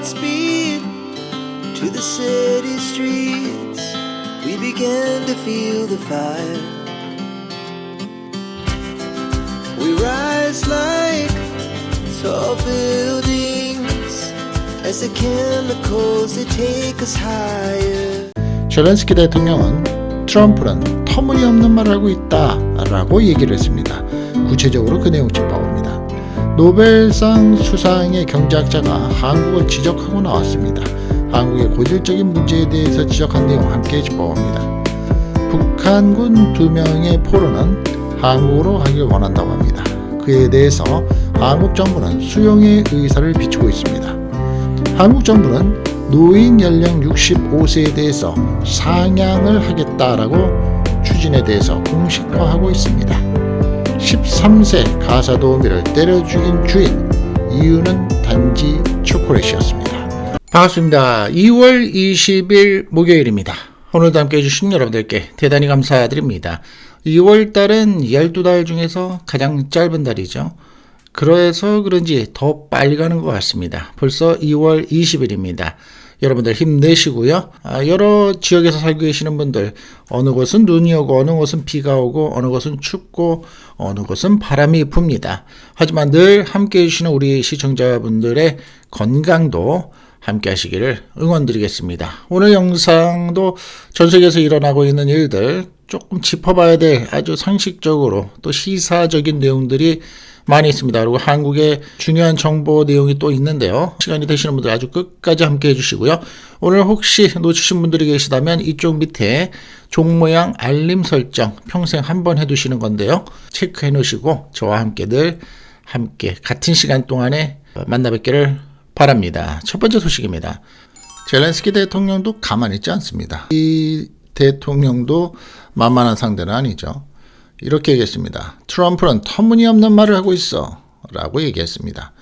Godspeed to the city streets. We began to feel the fire. We rise like tall buildings as the chemicals they take us higher. 젤렌스키 대통령은 트럼프는 터무니없는 말을 하고 있다라고 얘기를 했습니다. 구체적으로 그 내용 짚어봅니다. 노벨상 수상의 경제학자가 한국을 지적하고 나왔습니다. 한국의 고질적인 문제에 대해서 지적한 내용 함께 짚어봅니다. 북한군 두 명의 포로는 한국으로 가길 원한다고 합니다. 그에 대해서 한국 정부는 수용의 의사를 비추고 있습니다. 한국 정부는 노인 연령 65세에 대해서 상향을 하겠다라고 추진에 대해서 공식화하고 있습니다. 13세 가사 도우미를 때려 죽인 주인 이유는 단지 초콜릿이었습니다. 반갑습니다. 2월 20일 목요일입니다. 오늘도 함께 해주신 여러분들께 대단히 감사드립니다. 2월 달은 12달 중에서 가장 짧은 달이죠. 그래서 그런지 더 빨리 가는 것 같습니다. 벌써 2월 20일입니다. 여러분들 힘내시고요. 아, 여러 지역에서 살고 계시는 분들 어느 곳은 눈이 오고 어느 곳은 비가 오고 어느 곳은 춥고 어느 곳은 바람이 붑니다. 하지만 늘 함께 해주시는 우리 시청자분들의 건강도 함께 하시기를 응원드리겠습니다. 오늘 영상도 전 세계에서 일어나고 있는 일들 조금 짚어봐야 될 아주 상식적으로 또 시사적인 내용들이 많이 있습니다. 그리고 한국의 중요한 정보 내용이 또 있는데요. 시간이 되시는 분들 아주 끝까지 함께 해주시고요. 오늘 혹시 놓치신 분들이 계시다면 이쪽 밑에 종 모양 알림 설정 평생 한 번 해두시는 건데요. 체크해 놓으시고 저와 함께 늘 함께 같은 시간 동안에 만나 뵙기를 바랍니다. 첫 번째 소식입니다. 젤렌스키 대통령도 가만히 있지 않습니다. 이 대통령도 만만한 상대는 아니죠. 이렇게 얘기했습니다. 트럼프는 터무니없는 말을 하고 있어. 라고 얘기했습니다.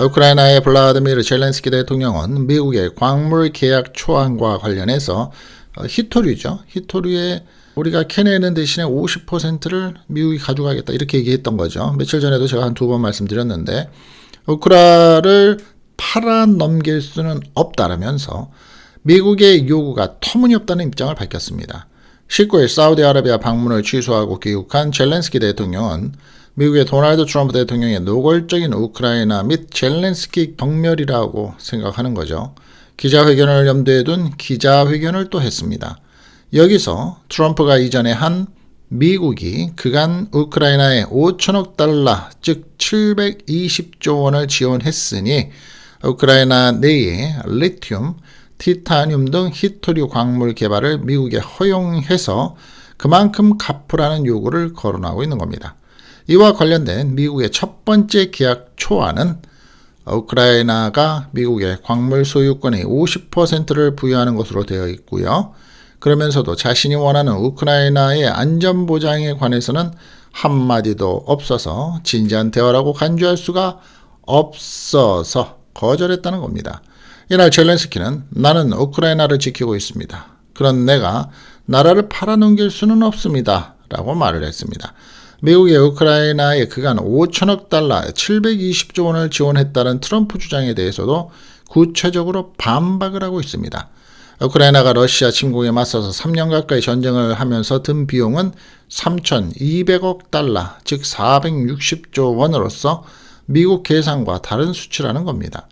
우크라이나의 블라드미르 젤렌스키 대통령은 미국의 광물 계약 초안과 관련해서 어, 히토류죠. 히토류에 우리가 캐내는 대신에 50%를 미국이 가져가겠다. 이렇게 얘기했던 거죠. 며칠 전에도 제가 한 두 번 말씀드렸는데, 우크라를 팔아 넘길 수는 없다라면서 미국의 요구가 터무니없다는 입장을 밝혔습니다. 19일 사우디아라비아 방문을 취소하고 귀국한 젤렌스키 대통령은 미국의 도널드 트럼프 대통령의 노골적인 우크라이나 및 젤렌스키 경멸이라고 생각하는 거죠. 기자회견을 염두에 둔 기자회견을 또 했습니다. 여기서 트럼프가 이전에 한 미국이 그간 우크라이나에 5천억 달러, 즉 720조 원을 지원했으니 우크라이나 내에 리튬, 티타늄 등 히토류 광물 개발을 미국에 허용해서 그만큼 갚으라는 요구를 거론하고 있는 겁니다. 이와 관련된 미국의 첫 번째 계약 초안은 우크라이나가 미국의 광물 소유권의 50%를 부여하는 것으로 되어 있고요. 그러면서도 자신이 원하는 우크라이나의 안전 보장에 관해서는 한마디도 없어서 진지한 대화라고 간주할 수가 없어서 거절했다는 겁니다. 이날 젤렌스키는 나는 우크라이나를 지키고 있습니다. 그런 내가 나라를 팔아넘길 수는 없습니다. 라고 말을 했습니다. 미국이 우크라이나에 그간 5천억 달러 720조 원을 지원했다는 트럼프 주장에 대해서도 구체적으로 반박을 하고 있습니다. 우크라이나가 러시아 침공에 맞서서 3년 가까이 전쟁을 하면서 든 비용은 3,200억 달러, 즉 460조 원으로서 미국 계산과 다른 수치라는 겁니다.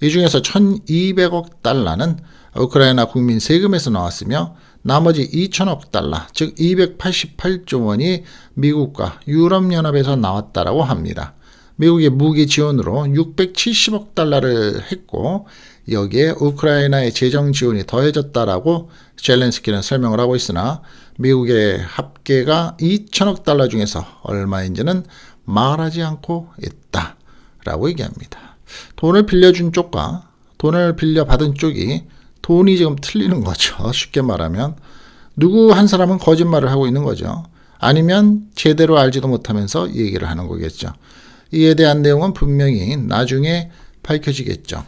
이 중에서 1,200억 달러는 우크라이나 국민 세금에서 나왔으며 나머지 2천억 달러, 즉 288조 원이 미국과 유럽연합에서 나왔다라고 합니다. 미국의 무기 지원으로 670억 달러를 했고 여기에 우크라이나의 재정 지원이 더해졌다라고 젤렌스키는 설명을 하고 있으나 미국의 합계가 2천억 달러 중에서 얼마인지는 말하지 않고 있다라고 얘기합니다. 돈을 빌려준 쪽과 돈을 빌려받은 쪽이 돈이 지금 틀리는 거죠. 쉽게 말하면. 누구 한 사람은 거짓말을 하고 있는 거죠. 아니면 제대로 알지도 못하면서 얘기를 하는 거겠죠. 이에 대한 내용은 분명히 나중에 밝혀지겠죠.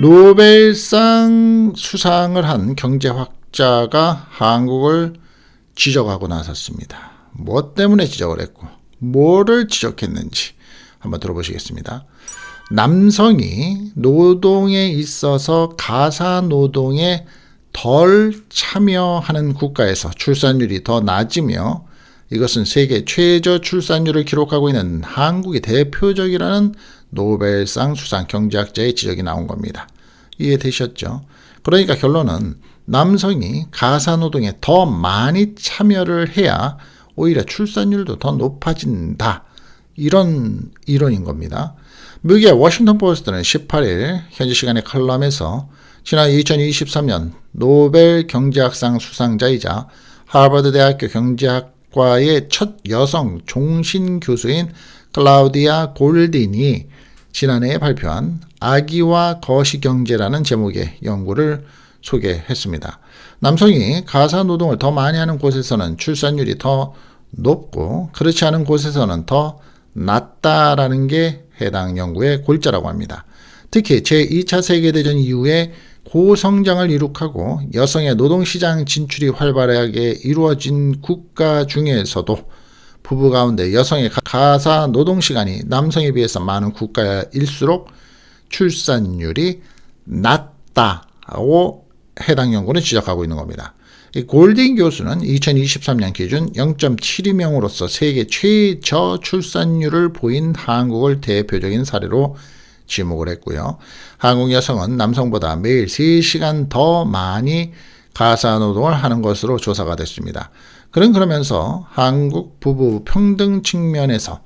노벨상 수상을 한 경제학자가 한국을 지적하고 나섰습니다. 뭐 때문에 지적을 했고, 뭐를 지적했는지 한번 들어보시겠습니다. 남성이 노동에 있어서 가사 노동에 덜 참여하는 국가에서 출산율이 더 낮으며 이것은 세계 최저 출산율을 기록하고 있는 한국의 대표적이라는 노벨상 수상 경제학자의 지적이 나온 겁니다. 이해되셨죠? 그러니까 결론은 남성이 가사 노동에 더 많이 참여를 해야 오히려 출산율도 더 높아진다. 이런 이론인 겁니다. 미국의 워싱턴 포스트는 18일 현지 시간의 칼럼에서 지난 2023년 노벨 경제학상 수상자이자 하버드 대학교 경제학과의 첫 여성 종신 교수인 클라우디아 골딘이 지난해 발표한 아기와 거시 경제라는 제목의 연구를 소개했습니다. 남성이 가사 노동을 더 많이 하는 곳에서는 출산율이 더 높고 그렇지 않은 곳에서는 더 낮다라는 게 해당 연구의 골자라고 합니다. 특히 제2차 세계대전 이후에 고성장을 이룩하고 여성의 노동시장 진출이 활발하게 이루어진 국가 중에서도 부부 가운데 여성의 가사 노동 시간이 남성에 비해서 많은 국가일수록 출산율이 낮다고 해당 연구는 지적하고 있는 겁니다. 골딩 교수는 2023년 기준 0.72명으로서 세계 최저 출산율을 보인 한국을 대표적인 사례로 지목을 했고요. 한국 여성은 남성보다 매일 3시간 더 많이 가사 노동을 하는 것으로 조사가 됐습니다. 그런 그러면서 한국 부부 평등 측면에서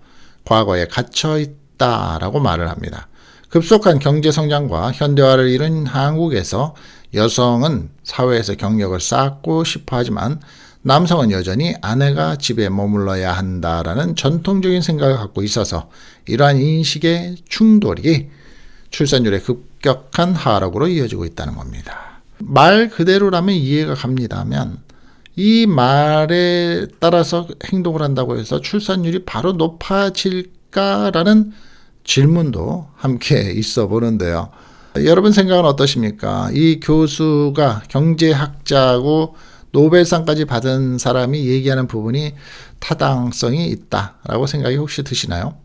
과거에 갇혀 있다라고 말을 합니다. 급속한 경제 성장과 현대화를 이룬 한국에서 여성은 사회에서 경력을 쌓고 싶어 하지만 남성은 여전히 아내가 집에 머물러야 한다라는 전통적인 생각을 갖고 있어서 이러한 인식의 충돌이 출산율의 급격한 하락으로 이어지고 있다는 겁니다. 말 그대로라면 이해가 갑니다면 이 말에 따라서 행동을 한다고 해서 출산율이 바로 높아질까라는 질문도 함께 있어 보는데요. 여러분 생각은 어떠십니까? 이 교수가 경제학자고 노벨상까지 받은 사람이 얘기하는 부분이 타당성이 있다라고 생각이 혹시 드시나요?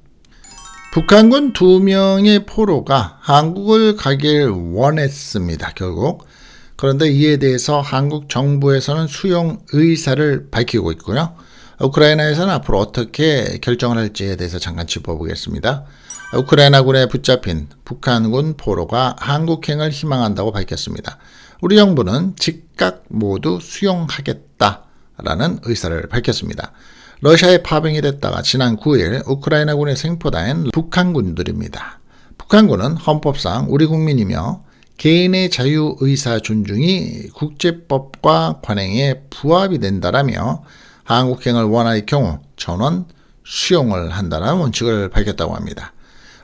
북한군 두 명의 포로가 한국을 가길 원했습니다. 결국. 그런데 이에 대해서 한국 정부에서는 수용 의사를 밝히고 있고요. 우크라이나에서는 앞으로 어떻게 결정을 할지에 대해서 잠깐 짚어보겠습니다. 우크라이나군에 붙잡힌 북한군 포로가 한국행을 희망한다고 밝혔습니다. 우리 정부는 즉각 모두 수용하겠다라는 의사를 밝혔습니다. 러시아에 파병이 됐다가 지난 9일 우크라이나군에 생포된 북한군들입니다. 북한군은 헌법상 우리 국민이며 개인의 자유 의사 존중이 국제법과 관행에 부합이 된다라며 한국행을 원할 경우 전원 수용을 한다는 원칙을 밝혔다고 합니다.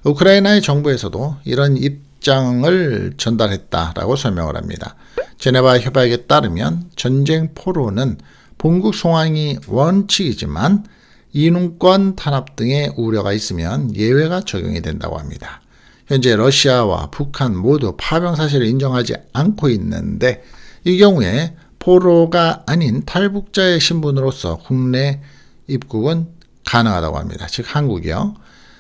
우크라이나의 정부에서도 이런 입장을 전달했다라고 설명을 합니다. 제네바 협약에 따르면 전쟁 포로는 본국 송환이 원칙이지만 인권권 탄압 등의 우려가 있으면 예외가 적용이 된다고 합니다. 현재 러시아와 북한 모두 파병 사실을 인정하지 않고 있는데 이 경우에 포로가 아닌 탈북자의 신분으로서 국내 입국은 가능하다고 합니다. 즉 한국이요.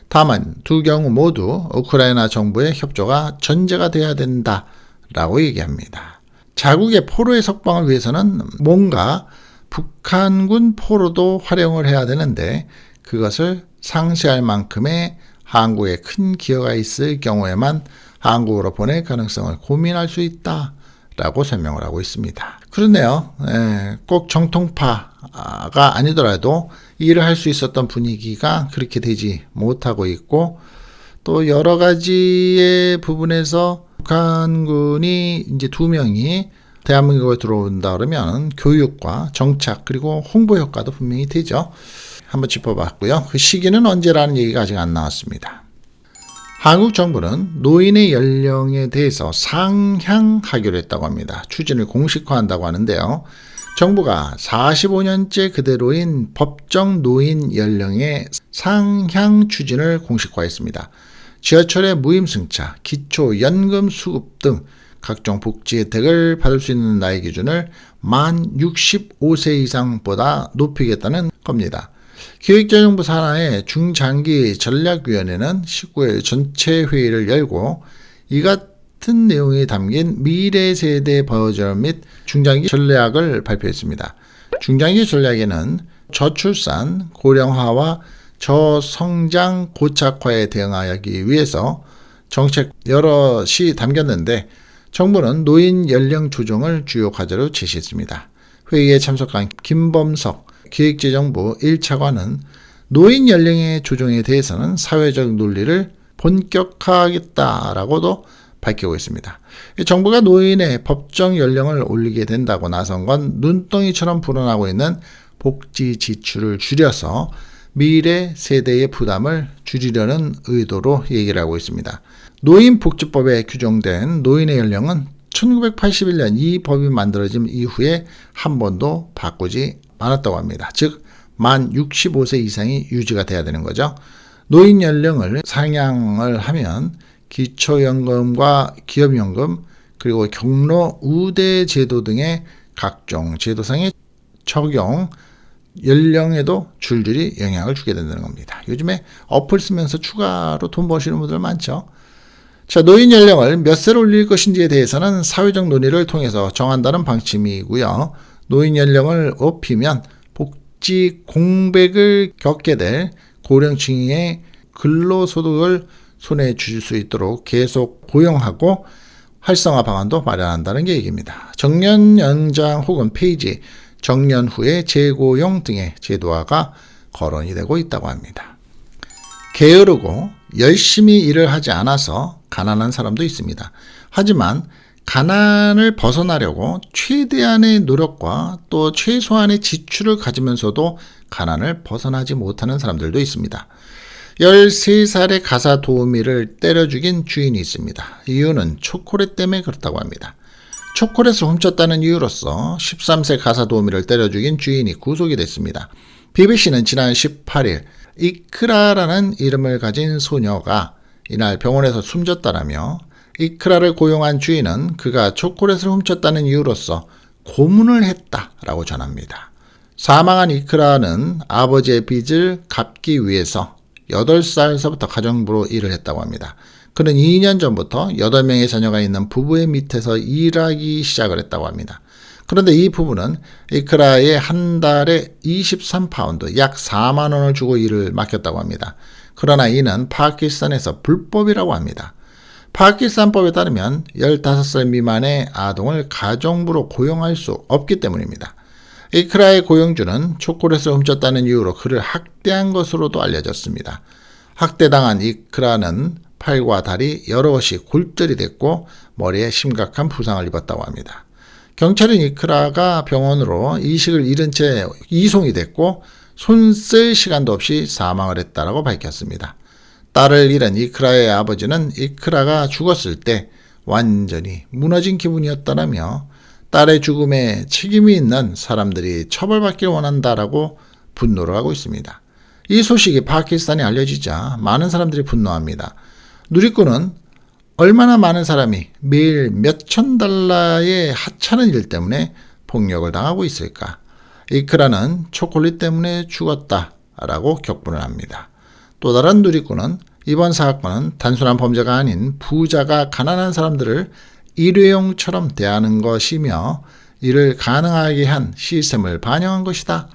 다만 두 경우 모두 우크라이나 정부의 협조가 전제가 돼야 된다 라고 얘기합니다. 자국의 포로의 석방을 위해서는 뭔가 북한군 포로도 활용을 해야 되는데 그것을 상쇄할 만큼의 한국에 큰 기여가 있을 경우에만 한국으로 보낼 가능성을 고민할 수 있다 라고 설명을 하고 있습니다. 그렇네요. 예, 꼭 정통파가 아니더라도 일을 할 수 있었던 분위기가 그렇게 되지 못하고 있고 또 여러 가지의 부분에서 북한군이 이제 두 명이 대한민국에 들어온다 그러면 교육과 정착 그리고 홍보 효과도 분명히 되죠. 한번 짚어봤고요. 그 시기는 언제라는 얘기가 아직 안 나왔습니다. 한국 정부는 노인의 연령에 대해서 상향하기로 했다고 합니다. 추진을 공식화한다고 하는데요. 정부가 45년째 그대로인 법정 노인 연령의 상향 추진을 공식화했습니다. 지하철의 무임승차, 기초연금 수급 등 각종 복지 혜택을 받을 수 있는 나이 기준을 만 65세 이상보다 높이겠다는 겁니다. 기획재정부 산하의 중장기 전략위원회는 19일 전체 회의를 열고 이같 은 내용이 담긴 미래 세대 버전 및 중장기 전략을 발표했습니다. 중장기 전략에는 저출산, 고령화와 저성장 고착화에 대응하기 위해서 정책 여럿이 담겼는데 정부는 노인 연령 조정을 주요 과제로 제시했습니다. 회의에 참석한 김범석 기획재정부 1차관은 노인 연령의 조정에 대해서는 사회적 논리를 본격화하겠다라고도 밝히고 있습니다. 정부가 노인의 법정 연령을 올리게 된다고 나선 건 눈덩이처럼 불어나고 있는 복지 지출을 줄여서 미래 세대의 부담을 줄이려는 의도로 얘기를 하고 있습니다. 노인복지법에 규정된 노인의 연령은 1981년 이 법이 만들어진 이후에 한 번도 바꾸지 않았다고 합니다. 즉, 만 65세 이상이 유지가 돼야 되는 거죠. 노인 연령을 상향을 하면 기초연금과 기업연금 그리고 경로 우대 제도 등의 각종 제도상의 적용 연령에도 줄줄이 영향을 주게 된다는 겁니다. 요즘에 어플 쓰면서 추가로 돈 버시는 분들 많죠. 자, 노인 연령을 몇 세로 올릴 것인지에 대해서는 사회적 논의를 통해서 정한다는 방침이고요. 노인 연령을 높이면 복지 공백을 겪게 될 고령층의 근로소득을 손에 줄수 있도록 계속 고용하고 활성화 방안도 마련한다는 게 얘기입니다. 정년 연장 혹은 폐지, 정년 후에 재고용 등의 제도화가 거론이 되고 있다고 합니다. 게으르고 열심히 일을 하지 않아서 가난한 사람도 있습니다. 하지만 가난을 벗어나려고 최대한의 노력과 또 최소한의 지출을 가지면서도 가난을 벗어나지 못하는 사람들도 있습니다. 13살의 가사 도우미를 때려 죽인 주인이 있습니다. 이유는 초콜릿 때문에 그렇다고 합니다. 초콜릿을 훔쳤다는 이유로서 13세 가사 도우미를 때려 죽인 주인이 구속이 됐습니다. BBC는 지난 18일 이크라라는 이름을 가진 소녀가 이날 병원에서 숨졌다라며 이크라를 고용한 주인은 그가 초콜릿을 훔쳤다는 이유로서 고문을 했다라고 전합니다. 사망한 이크라는 아버지의 빚을 갚기 위해서 8살서부터 가정부로 일을 했다고 합니다. 그는 2년 전부터 8명의 자녀가 있는 부부의 밑에서 일하기 시작을 했다고 합니다. 그런데 이 부부는 이크라에 한 달에 23파운드, 약 4만 원을 주고 일을 맡겼다고 합니다. 그러나 이는 파키스탄에서 불법이라고 합니다. 파키스탄법에 따르면 15살 미만의 아동을 가정부로 고용할 수 없기 때문입니다. 이크라의 고용주는 초콜릿을 훔쳤다는 이유로 그를 학대한 것으로도 알려졌습니다. 학대당한 이크라는 팔과 다리 여러 곳이 골절이 됐고 머리에 심각한 부상을 입었다고 합니다. 경찰은 이크라가 병원으로 이식을 잃은 채 이송이 됐고 손 쓸 시간도 없이 사망을 했다라고 밝혔습니다. 딸을 잃은 이크라의 아버지는 이크라가 죽었을 때 완전히 무너진 기분이었다라며 딸의 죽음에 책임이 있는 사람들이 처벌받길 원한다라고 분노를 하고 있습니다. 이 소식이 파키스탄에 알려지자 많은 사람들이 분노합니다. 누리꾼은 얼마나 많은 사람이 매일 몇천 달러의 하찮은 일 때문에 폭력을 당하고 있을까? 이크라는 초콜릿 때문에 죽었다 라고 격분을 합니다. 또 다른 누리꾼은 이번 사건은 단순한 범죄가 아닌 부자가 가난한 사람들을 일회용처럼 대하는 것이며 이를 가능하게 한 시스템을 반영한 것이다.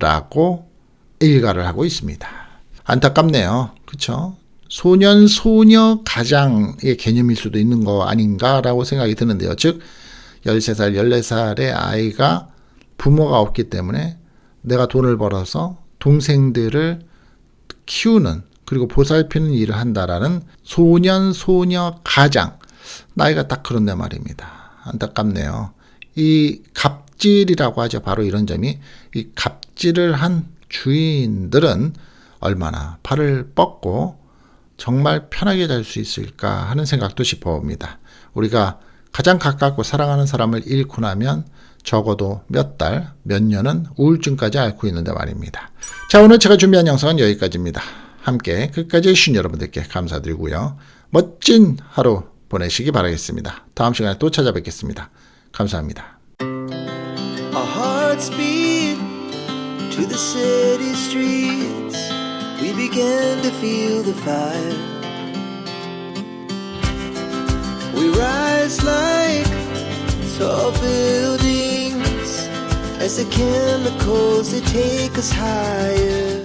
라고 일가를 하고 있습니다. 안타깝네요. 그쵸? 소년, 소녀 가장의 개념일 수도 있는 거 아닌가라고 생각이 드는데요. 즉, 13살, 14살의 아이가 부모가 없기 때문에 내가 돈을 벌어서 동생들을 키우는 그리고 보살피는 일을 한다라는 소년, 소녀 가장. 나이가 딱 그런데 말입니다. 안타깝네요. 이 갑질이라고 하죠. 바로 이런 점이 이 갑질을 한 주인들은 얼마나 팔을 뻗고 정말 편하게 잘 수 있을까 하는 생각도 싶어봅니다. 우리가 가장 가깝고 사랑하는 사람을 잃고 나면 적어도 몇 달, 몇 년은 우울증까지 앓고 있는데 말입니다. 자, 오늘 제가 준비한 영상은 여기까지입니다. 함께 끝까지 해주신 여러분들께 감사드리고요. 멋진 하루 보내시기 바라겠습니다. 다음 시간에 또 찾아뵙겠습니다. 감사합니다. to the city streets, we began to feel the fire. We rise like tall buildings as the chemicals they take us higher.